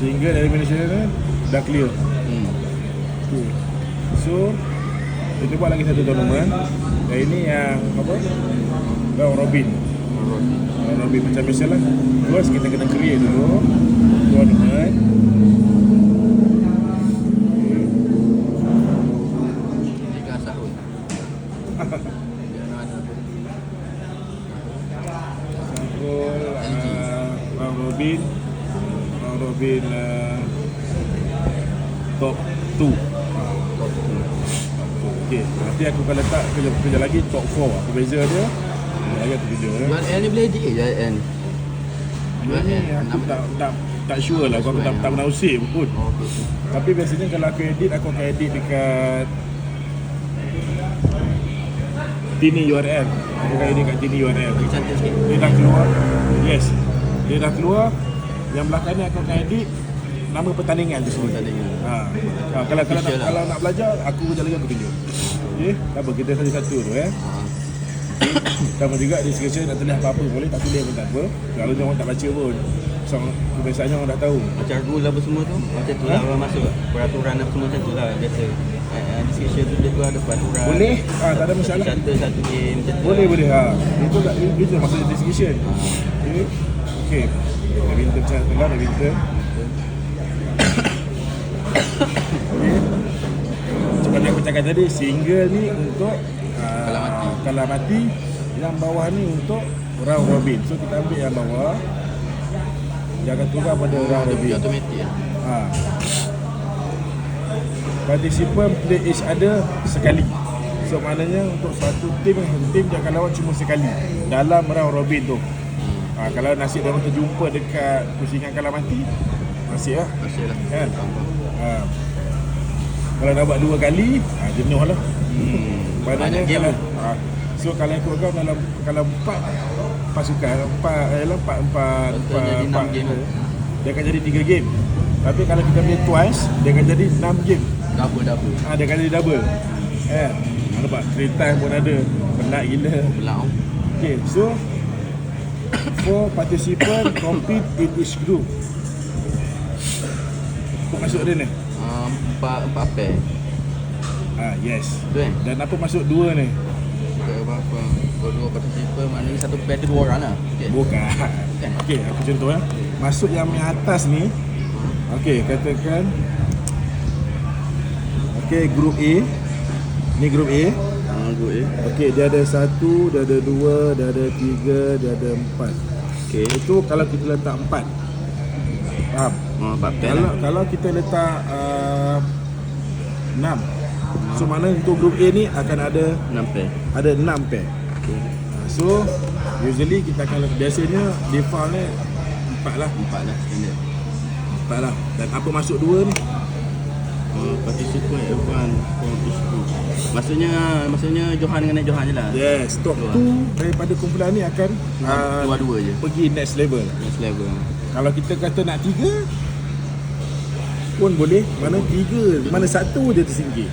Sehingga elimination ni dah clear. Hmm. Okay. So kita buat lagi satu tournament. Dan ini yang apa? Round robin. Round robin macam biasa lah. Terus kita kena create dulu tournament. Tiga Sampul uh, robin. Round robin uh, top 2. Okay, nanti aku akan letak kerja, kerja lagi top 4 Apa beza dia? Kerja lagi aku kerja N ni boleh ke jual N? Jual Ni N. aku tak, tak, tak sure lah Aku tak, tak pernah usik pun Oh, okey. okey. Tapi biasanya kalau aku edit Aku akan edit dekat Tini URL Aku akan edit kat Tini URL. Dia dah keluar Yes Dia dah keluar Yang belakang ni aku akan edit Nama pertandingan tu semua tak ada. ha. ha. Kalau kalau nak, lah. kalau nak belajar Aku kejap lagi aku tunjuk Okay Tak apa kita satu-satu tu eh Ah. Sama juga description nak tulis apa-apa boleh tak tulis pun tak apa Kalau dia orang tak baca pun So kebiasaannya orang dah tahu Macam rule apa semua tu Macam tu lah Ha? orang masuk Peraturan apa semua macam tu lah Biasa Eh, eh, Description tu dia tu ada peraturan Boleh ah, Tak ada masalah Satu satu game macam tu Boleh lah. boleh ha. Itu tak itu maksudnya description Okay Okay Badminton macam tu lah badminton Okay Macam mana aku cakap tadi Single ni untuk ah, Kalah mati. Yang bawah ni untuk Round robin So kita ambil yang bawah Dia akan tukar pada round Dia robin punya automatic lah Ha. Participant play each other sekali. So maknanya untuk satu tim tim dia akan lawan cuma sekali dalam round robin tu. Ha, kalau nasib dia orang terjumpa dekat pusingan kalah mati, nasib lah. Masih lah Kan? Ha. Kalau nak buat dua kali, ha, jenuh lah. Hmm. Maknanya Banyak game kalau, tu. ha, So kalau ikut kau dalam kalau empat pasukan empat eh, lah, empat empat Betul, empat, jadi empat game lah. dia akan jadi tiga game. Tapi kalau kita play twice, dia akan jadi enam game. Double double Ah, dia akan jadi double. Eh, nampak three time pun ada. Penat gila. Belau Okay, so four participant compete in each group. Apa masuk dia ni? uh, Empat Empat pair Ah, yes. Tu kan Dan apa masuk dua ni? Kita berapa Dua-dua participant Maknanya satu pair tu dua orang lah okay. Bukan. Kan? Okey, aku contoh ya. Masuk yang yang atas ni. Okey, katakan Okey, group A. Ni group A. Good eh Okey, dia ada satu, dia ada dua, dia ada tiga, dia ada empat. Okay Itu kalau kita letak empat. Faham? uh, Empat Kalau lah kalau kita letak uh, enam. So mana untuk group A ni akan ada Enam pair ada enam pair. Okay Uh, So usually kita akan biasanya default ni empat lah, Empat lah standard empat lah. Dan apa masuk dua ni? uh, Participant everyone from each group Maksudnya Maksudnya Johan dengan Nek Johan je lah Yes, top Dua. two daripada kumpulan ni akan uh, Dua-dua je pergi next level. Next level Kalau kita kata nak tiga pun boleh. Mana tiga, mana satu dia tersingkir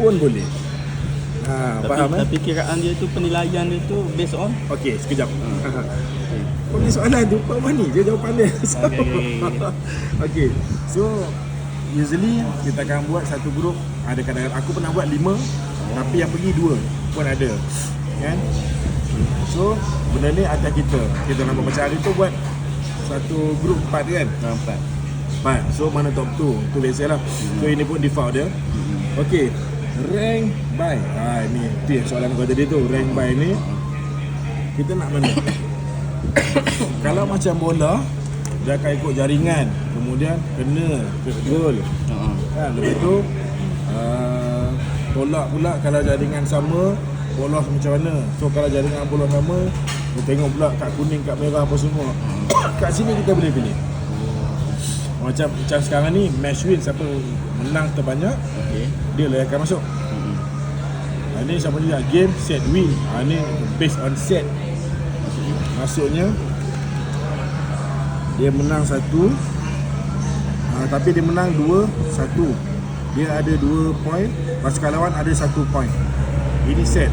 pun boleh. Ha, tapi, faham eh? tapi kiraan dia tu penilaian dia tu based on Okey, sekejap. okay. Kau ni soalan tu Pak Wani je jawapan dia. So, okey. Okey. So usually kita akan buat satu grup ada kadang aku pernah buat lima tapi yang pergi dua pun ada. Kan? So benda ni atas kita. Kita nak macam hari tu buat satu grup empat kan? Ah, Empat Empat. So mana top 2? Tu biasa lah. So ini pun default dia. Okey. Rank by. Ha ni tu yang soalan kau tadi tu. Rank by ni kita nak mana? Kalau macam bola dia akan ikut jaringan. Kemudian kena uh-huh. Kan lepas tu uh, tolak pula kalau jaringan sama bolos macam mana. So kalau jaringan bolos sama kita tengok pula kad kuning, kad merah apa semua. Kat sini kita boleh pilih. Macam macam sekarang ni match win siapa menang terbanyak Okay dia lah yang akan masuk. mm-hmm. Ha, ni sama juga game set win. Ha, ni based on set. Maksudnya dia menang satu ha, tapi dia menang dua satu dia ada dua point pasukan lawan ada satu point ini set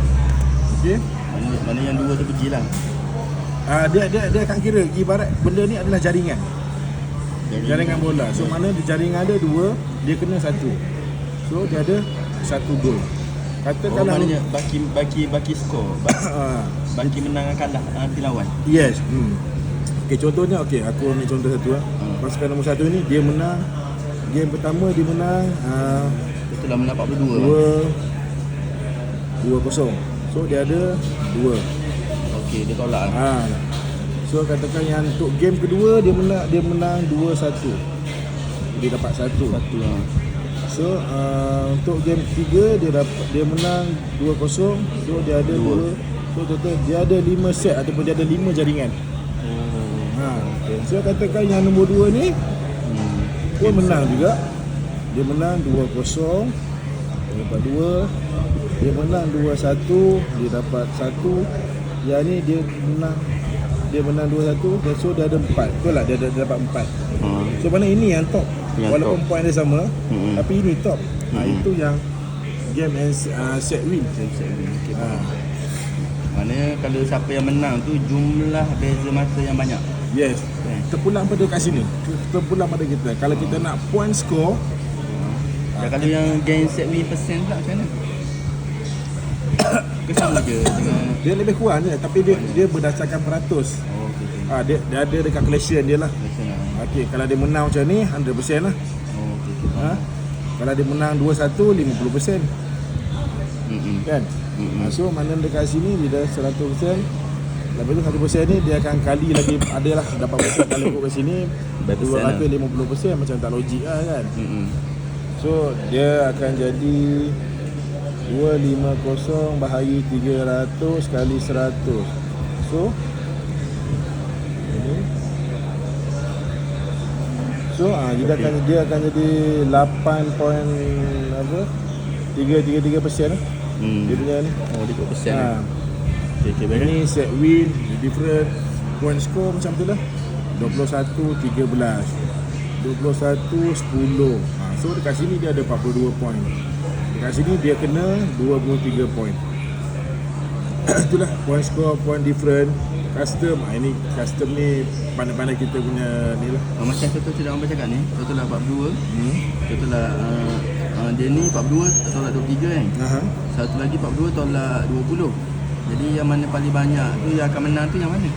okey mana, mana yang dua tu pergi lah ha, dia dia dia akan kira ibarat benda ni adalah jaringan Jaringan bola. So mana dia jaringan ada dua, dia kena satu. So dia ada satu gol. Oh, Katakanlah maknanya baki baki baki skor. Ba- Ah, Baki menang kalah uh, tim lawan. yes. Hmm. Okey contohnya okey aku ambil contoh satu ah. Hmm. Pasukan nombor satu ni dia menang game pertama dia menang uh, Betul lah menang 42 lah. dua dua kosong. So dia ada dua. Okey, dia tolak lah. Ha. So katakan yang untuk game kedua dia menang dia menang 2-1. Dia dapat satu. Satu lah. So uh, untuk game ketiga dia dapat dia menang 2-0. So dia ada Dua. dua. So total dia ada 5 set ataupun dia ada 5 jaringan. Ha. So katakan yang nombor 2 ni Hmm. pun menang juga. Dia menang 2-0. Dia dapat 2. Dia menang 2-1, dia dapat 1. Yang ni dia menang dia menang 2-1, dia- so dia ada 4. Betul tak? Dia, dia, dia dapat 4. Ha. So mana ini yang top. Yang Walaupun top. point dia sama, Mm-mm. tapi ini top. Ha, Mm-mm. itu yang game and uh, set win. Okey. Ha. Maknanya kalau siapa yang menang tu jumlah beza mata yang banyak. Yes. Eh. Terpulang pada kat sini. Terpulang pada kita. Kalau kita nak point score, Dan kalau yang gain set win percent pula macam mana? Ke sama je dengan dia lebih kurang je tapi dia dia berdasarkan peratus. Oh, okey. okey. Ah dia dia ada dekat calculation dia lah. Macam lah. Okey, kalau dia menang macam ni 100% lah. Oh, okey. okey. Ha? Kalau dia menang 2-1 50% Hmm. kan. Mm-mm. Ha, so mana dekat sini dia dah 100%. Lepas tu 100% ni dia akan kali lagi ada lah dapat persen kalau ikut kat sini Berapa persen 250% macam tak logik lah kan. Hmm. So dia akan jadi 250 bahagi 300 kali 100. So ini So ah dia akan dia akan jadi 8 point apa? 333 persen lah. Hmm. Dia punya ni. Oh, dia persen. Ha. Okey, okey. Baik. Ini set win different point score macam tu lah. 21 13. 21 10. Ha, so dekat sini dia ada 42 point. Dekat sini dia kena 23 point. Itulah point score, point different, custom. Ha, ini custom ni pandai-pandai kita punya ni lah. Macam contoh cerita orang cakap ni, contoh lah 42, Hmm. contoh lah uh, uh, dia ni 42 tolak 23 kan. Aha. Satu lagi 42 tolak 20. Jadi yang mana paling banyak tu yang akan menang tu yang mana?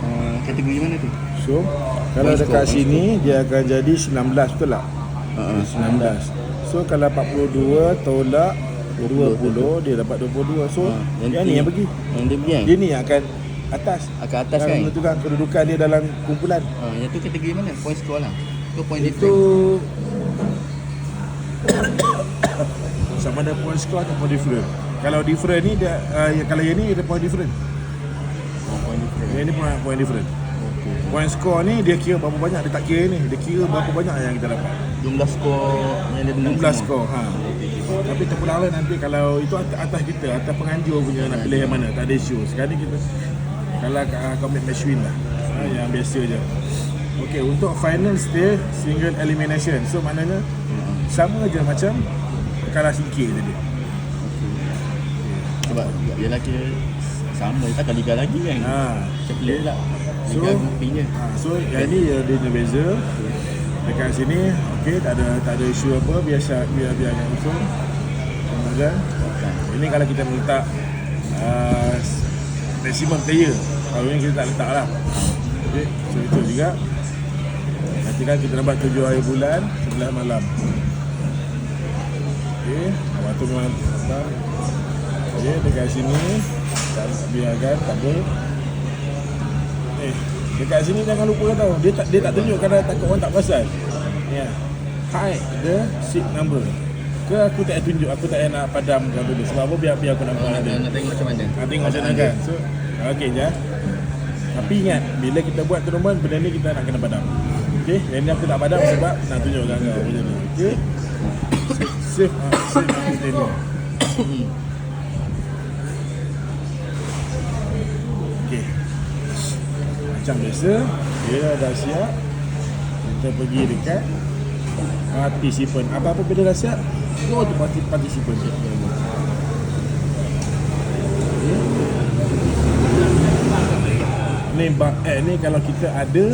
Uh, kategori mana tu? So kalau Point dekat score, sini dia akan jadi 19 betul tak? Uh, 19. So kalau 42 tolak 20 dia dapat 22. So Ha, yang ni yang pergi. Yang dia pergi kan? Dia ni yang akan atas. Akan atas yang kan? menentukan kedudukan dia dalam kumpulan. Uh, yang tu kategori mana? Point score lah. Tu point Itu different. sama ada point score atau point different. Kalau different ni dia uh, ya, kalau yang ni dia point different. Oh, point different. Yang ni point, point different. Okay. Point score ni dia kira berapa banyak dia tak kira ni. Dia kira berapa banyak yang kita dapat. Jumlah skor yang dia Jumlah semua. skor. Ha. Tapi terpulang lah nanti kalau itu atas, kita, atas penganjur punya nak pilih yang mana. Tak ada isu. Sekarang ni kita kalau uh, commit match win lah. Ha, yang biasa je. Okay, untuk finals dia single elimination. So maknanya sama je macam kalah sikit tadi. Sebab dia lagi sama takkan liga lagi kan. Ha. Macam pelik lah. So, Liga je. ha, so yang ni dia, dia beza. Dekat sini, okey, tak ada tak ada isu apa, biasa biar biar yang usul. Kemudian ini kalau kita minta uh, maximum player. Kalau ini kita tak letak lah. Okey, so itu juga. Nanti kan kita dapat 7 hari bulan, 11 malam. Okey, waktu malam. Okey, dekat sini tak biarkan tak apa. Eh, dekat sini jangan lupa tau. Dia tak dia tak tunjuk kadang takut orang tak perasan. Ya. Yeah. Hide the seat number. Ke aku tak tunjuk, aku tak nak padamkan dulu. Sebab apa biar biar aku nampak Oh, nak, nanti. nak tengok macam mana. Ha, tengok macam mana kan. So, okey je. Tapi ingat, bila kita buat tournament, benda ni kita nak kena padam. Okey, yang ni aku tak padam sebab nak tunjukkan kau macam ni. Okey. Safe, ah, safe benda ni. Okey. Macam biasa, dia dah siap. Kita pergi dekat participant. Apa-apa bila dah siap, go to parti- participant. Ni bak eh ni kalau kita ada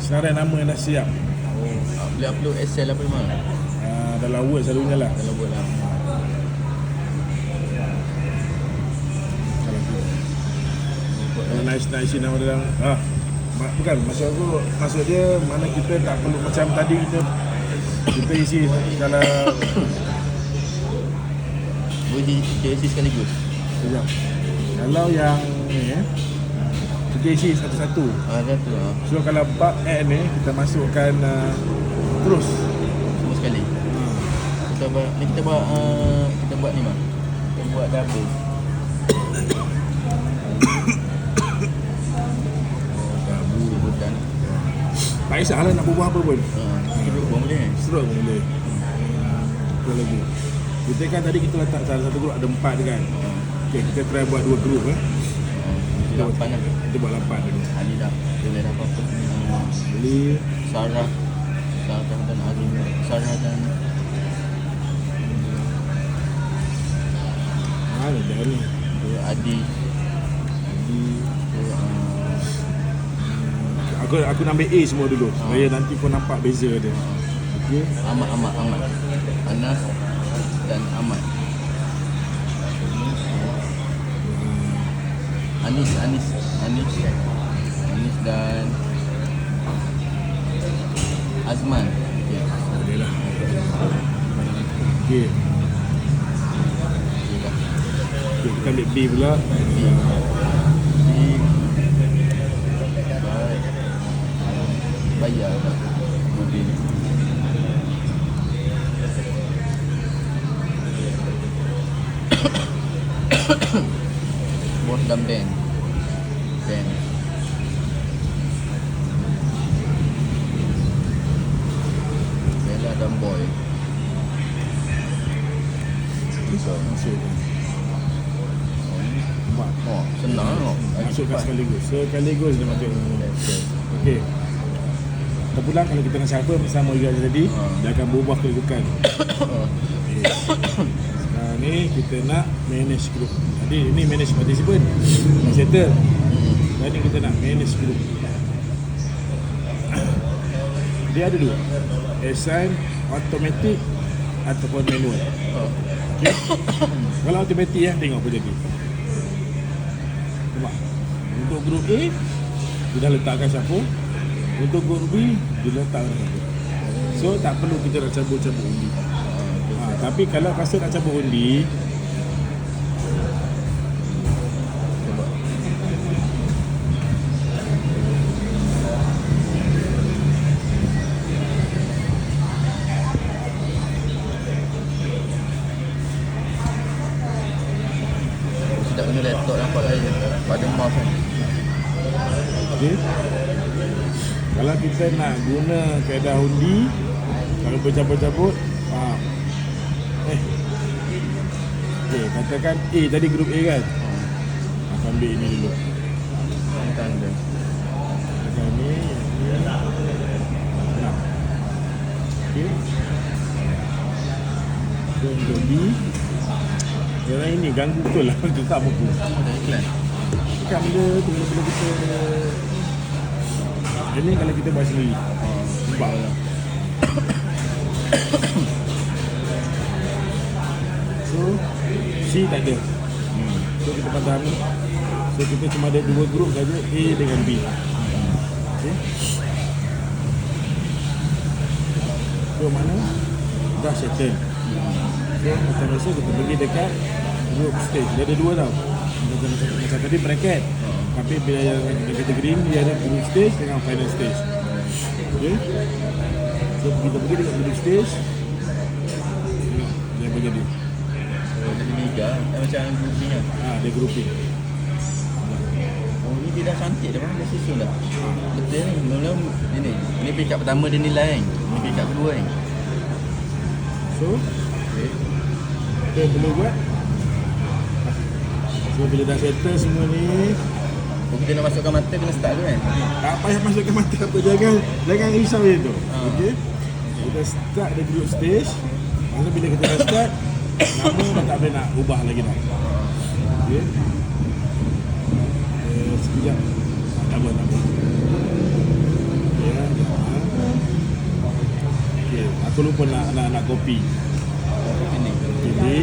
Sekarang nama dah siap. Oh, boleh upload Excel apa memang? Uh, dalam Word selalunya lah. Kalau buat lah. Nice nice nama dalam ah ma- bukan maksud aku maksud dia mana kita tak perlu macam tadi kita kita isi kalau Boleh di JC sekaligus. sekejap. Kalau yang ni eh kita isi satu-satu. Ah, ada tu ah. So kalau bab add ni kita masukkan uh, terus. Semua sekali. Kita buat ni kita buat uh, kita buat ni mah. Kita buat double. Tak kisahlah nak berbual apa pun. Ah, duduk pun boleh. Stroke pun boleh. Itu lagi. Kita kan tadi kita letak salah satu grup ada empat kan. Ah, Okay, kita try buat dua grup eh. ah. Lapan lah. Kita buat lapan dulu. Ali dah. Boleh dah apa-apa. Ah, Jadi Sarah. Sarah dan Ali. Sarah dan mana dah ni. tu Adi. Jadi Tu ah, aku aku nak ambil A semua dulu supaya nanti kau nampak beza dia. Okey. Ahmad Ahmad Ahmad. Anas dan Ahmad. Anis Anis Anis Anis dan Azman. Okey. Boleh lah. Okey. Okay, kita ambil B pula. B. Baik. Bayar. Mobil. Bos dan Ben. Ben. Bella dan Boy. Bisa masuk. Oh, senang tau. Masukkan sekaligus. Sekaligus dia masuk. Okey. Terpulang kalau kita nak siapa sama juga macam tadi, Ha. dia akan berubah kedudukan. Okey. Sekarang ni kita nak manage group. Tadi ini manage participant. Dah settle. Ni kita nak manage group. Dia ada dua. Assign automatic ataupun manual. Oh. Okay? Kalau automatic ya, tengok apa jadi. Nampak? Untuk grup A, dah letakkan siapa. Untuk grup B, dia siapa. So, tak perlu kita nak cabut-cabut undi. Ha, tapi kalau rasa nak cabut undi, nak guna kaedah undi, kalau bercabut-cabut, ha. Eh. Okay, katakan A tadi grup A kan? Aku ambil ini dulu. Tanda. Katakan ni, ni. Okay. So, untuk B, yang ini ganggu betul lah Tukar buku Ada iklan. Bukan benda tu Bila kita Ini kalau kita buat sendiri. Nampak lah. So C tak ada. Hmm. So kita padam So kita cuma ada dua grup saja A dengan B. Okay. So mana Dah settle. So macam biasa kita pergi dekat Group stage. Dia ada dua tau. Macam, macam, macam tadi bracket Tapi bila yang yang kategori ni Dia ada group stage dengan final stage Okay So kita pergi dekat group stage Dia apa jadi Oh, jadi liga. Eh, macam grup ni kan. Ah, dia grouping Oh, ni dia dah cantik dah. Dah susun dah. Betul ni. Mula ini. Ini peringkat pertama dia nilai kan. Ini peringkat kedua kan. So Okay. Kita boleh buat So bila dah settle semua ni kau kita nak masukkan mata kena start tu kan. Tak payah masukkan mata apa jangan jangan risau dia tu. Ah. Okey. Kita start the group stage. Masa bila kita dah start nama dah tak boleh nak ubah lagi dah. Okey. Eh sekejap. Tak apa tak apa. Ya, ya. Aku lupa nak nak nak kopi. Kopi ni. Kopi.